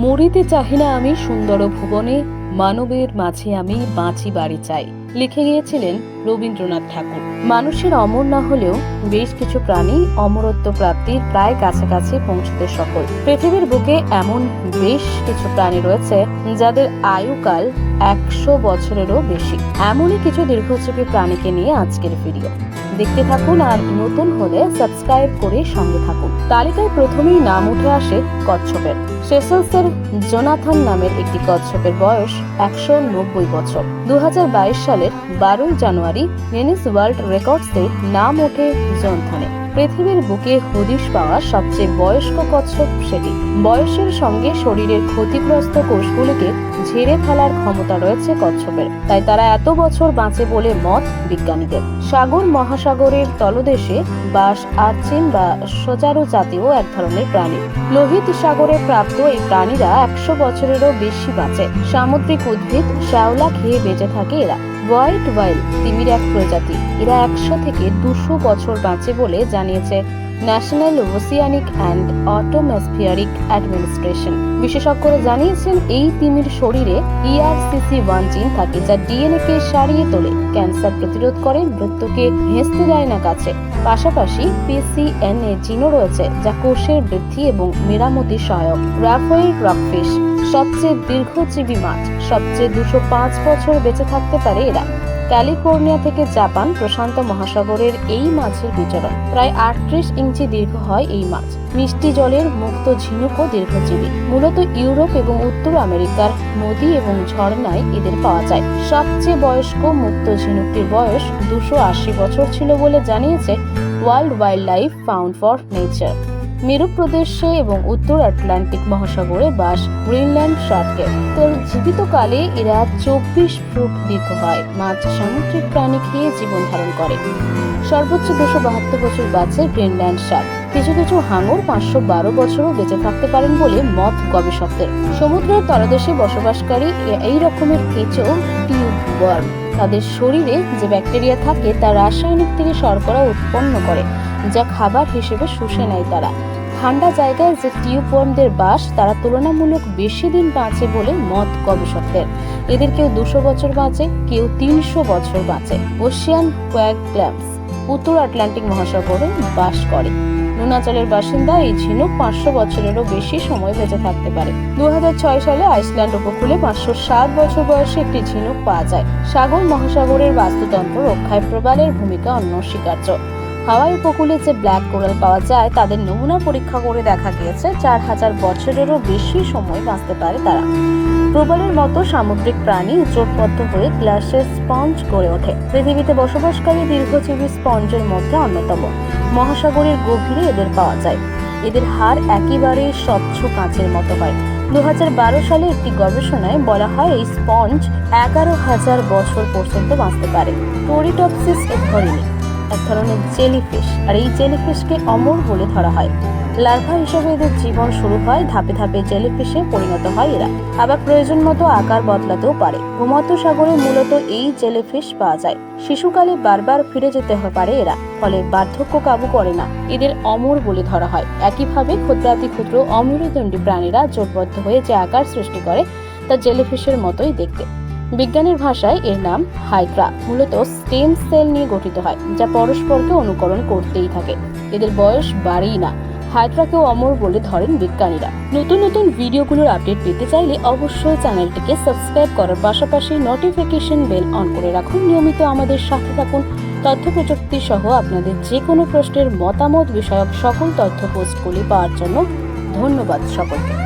মরিতে চাহি না আমি সুন্দর ভুবনে, মানবের মাঝে আমি বাঁচি বাড়ি চাই, লিখে গিয়েছিলেন রবীন্দ্রনাথ ঠাকুর। মানুষের অমর না হলেও বেশ কিছু প্রাণী অমরত্ব প্রাপ্তির প্রায় কাছাকাছি পৌঁছতে সফল। পৃথিবীর বুকে এমন বেশ কিছু প্রাণী রয়েছে যাদের আয়ুকাল একশো বছরেরও বেশি। এমনই কিছু দীর্ঘজীবী প্রাণীকে নিয়ে আজকের ভিডিও। দেখতে থাকুন আর নতুন হলে সাবস্ক্রাইব করে সঙ্গে থাকুন। তালিকায় প্রথমেই নাম উঠে আসে কচ্ছপের। সেসেলসের জোনাথন নামের একটি কচ্ছপের বয়স একশো নব্বই বছর। দু হাজার বাইশ সালের বারোই জানুয়ারি নেনিস ওয়ার্ল্ড রেকর্ডসে নাম ওঠে জোনথনে। পৃথিবীর বুকে হদিশ পাওয়া সবচেয়ে বয়স্ক কচ্ছপ সেটি। বয়সের সঙ্গে শরীরের ক্ষতিগ্রস্ত কোষগুলিকে ঝেড়ে ফেলার ক্ষমতা রয়েছে কচ্ছপের। তাই তারা এত বছর বাঁচে বলে মত বিজ্ঞানীদের। সাগর মহাসাগরের তলদেশে বাস, আর্চিন বা সোজারু জাতীয় এক ধরনের প্রাণী। লোহিত সাগরে প্রাপ্ত এই প্রাণীরা একশো বছরেরও বেশি বাঁচে। সামুদ্রিক উদ্ভিদ, শ্যাওলা খেয়ে বেঁচে থাকে এরা। হোয়াইট ওয়াইল, তিমির এক প্রজাতি। এরা একশো থেকে দুশো বছর বাঁচে বলে জানিয়েছে National Oceanic and Atmospheric Administration. বিশেষজ্ঞরা জানিয়েছেন, এই তিমির শরীরে ইআরসিসি ওয়ান জিন থাকে যা ডিএনএ কে সারিয়ে তোলে, ক্যান্সার প্রতিরোধ করে, মৃত্যুকে ভেস্তে দেয় না কাছে। পাশাপাশি পিসিএনএ জিনও রয়েছে, যা কোষের বৃদ্ধি এবং মেরামতি সহায়ক। রাফাইল রকফিশ সবচেয়ে দীর্ঘজীবী মাছ। সবচেয়ে দুশো পাঁচ বছর বেঁচে থাকতে পারে এরা। ক্যালিফোর্নিয়া থেকে জাপান প্রশান্ত মহাসাগরের এই মাছের বিচরণ। প্রায় আটত্রিশ ইঞ্চি দীর্ঘ হয় এই মাছ। মিষ্টি জলের মুক্ত ঝিনুকও দীর্ঘজীবী। মূলত ইউরোপ এবং উত্তর আমেরিকার নদী এবং ঝর্ণায় এদের পাওয়া যায়। সবচেয়ে বয়স্ক মুক্ত ঝিনুকটির বয়স দুশো আশি বছর ছিল বলে জানিয়েছে World Wildlife Fund for Nature. মেরু প্রদেশে এবং উত্তর আটলান্টিক মহাসাগরে বাস গ্রিনল্যান্ড শার্কের তো জীবিতকালে এরা চব্বিশ ফুট দীর্ঘ হয়, মাছ সামুদ্রিক প্রাণী খেয়ে জীবন ধারণ করে। সর্বোচ্চ দুশো বাহাত্তর বছর বাঁচে গ্রিনল্যান্ড শার্ক কিছু কিছু হাঙর পাঁচশো বারো বছরও বেঁচে থাকতে পারেন বলে মত গবেষকদের। সমুদ্রের তলদেশে বসবাসকারী এই রকমের কেঁচো, টিউব তাদের শরীরে যে ব্যাকটেরিয়া থাকে, তা রাসায়নিক থেকে শর্করা উৎপন্ন করে, যা খাবার হিসেবে শুষে নেয় তারা। ঠান্ডা জায়গায় যে টিউবওয়ার্মদের বাস, তারা তুলনামূলক বেশি দিন বাঁচে বলে মত গবেষকদের। এদের কেউ দুশো বছর বাঁচে, কেউ তিনশো বছর বাঁচে। ওশিয়ান কোয়াক ক্ল্যাম্পস উত্তর আটলান্টিক মহাসাগরে বাস করে। নুনাচলের বাসিন্দা এই ঝিনুক পাঁচশো বছরেরও বেশি সময় বেঁচে থাকতে পারে। দু হাজার ছয় সালে আইসল্যান্ড উপকূলে পাঁচশো সাত বছর বয়সে একটি ঝিনুক পাওয়া যায়। সাগর মহাসাগরের বাস্তুতন্ত্র রক্ষায় প্রবালের ভূমিকা অনস্বীকার্য। হাওয়াই উপকূলে যে ব্ল্যাক কোরাল পাওয়া যায়, তাদের নমুনা পরীক্ষা করে দেখা গিয়েছে, চার হাজার বছরেরও বেশি সময় বাঁচতে পারে তারা। প্রবালের মতো সামুদ্রিক প্রাণী জোটবদ্ধ হয়ে গ্লাসের স্পঞ্জ গড়ে ওঠে। পৃথিবীতে বসবাসকারী দীর্ঘজীবী স্পঞ্জের মধ্যে অন্যতম। মহাসাগরের গভীরে এদের পাওয়া যায়। এদের হাড় একেবারে স্বচ্ছ কাঁচের মতো হয়। দু হাজার বারো সালে একটি গবেষণায় বলা হয়, এই স্পঞ্জ এগারো হাজার বছর পর্যন্ত বাঁচতে পারে। টোরিটপসিস এথরিনি এক ধরনের জেলিফিশ আর এই জেলিফিশকে অমর বলে ধরা হয়। লার্ভা হিসেবে এদের জীবন শুরু হয়, ধাপে ধাপে জেলিফিশে পরিণত হয় এরা। আবার প্রয়োজন মতো আকার বদলাতেও পারে। ভূমধ্য সাগরে মূলত এই জেলিফিশ পাওয়া যায়। শিশুকালে বারবার ফিরে যেতে পারে এরা, ফলে বার্ধক্য কাবু করে না। এদের অমর বলে ধরা হয়। একইভাবে ক্ষুদ্রাতি ক্ষুদ্র অমেরুদণ্ডী প্রাণীরা জোটবদ্ধ হয়ে যে আকার সৃষ্টি করে, তা জেলিফিশের মতোই দেখতে। বিজ্ঞানের ভাষায় এর নাম হাইড্রা, মূলত স্টেম সেল নিয়ে গঠিত হয়, যা পরস্পরকে অনুকরণ করতেই থাকে। এদের বয়স বাড়েই না। হাইড্রাকেও অমর বলে ধরেন বিজ্ঞানীরা। নতুন নতুন ভিডিওগুলোর আপডেট পেতে চাইলে অবশ্যই চ্যানেলটিকে সাবস্ক্রাইব করার পাশাপাশি নোটিফিকেশন বেল অন করে রাখুন। নিয়মিত আমাদের সাথে থাকুন। তথ্য প্রযুক্তি সহ আপনাদের যে কোনো প্রশ্নের মতামত বিষয়ক সকল তথ্য পোস্টগুলি পাওয়ার জন্য ধন্যবাদ সকলকে।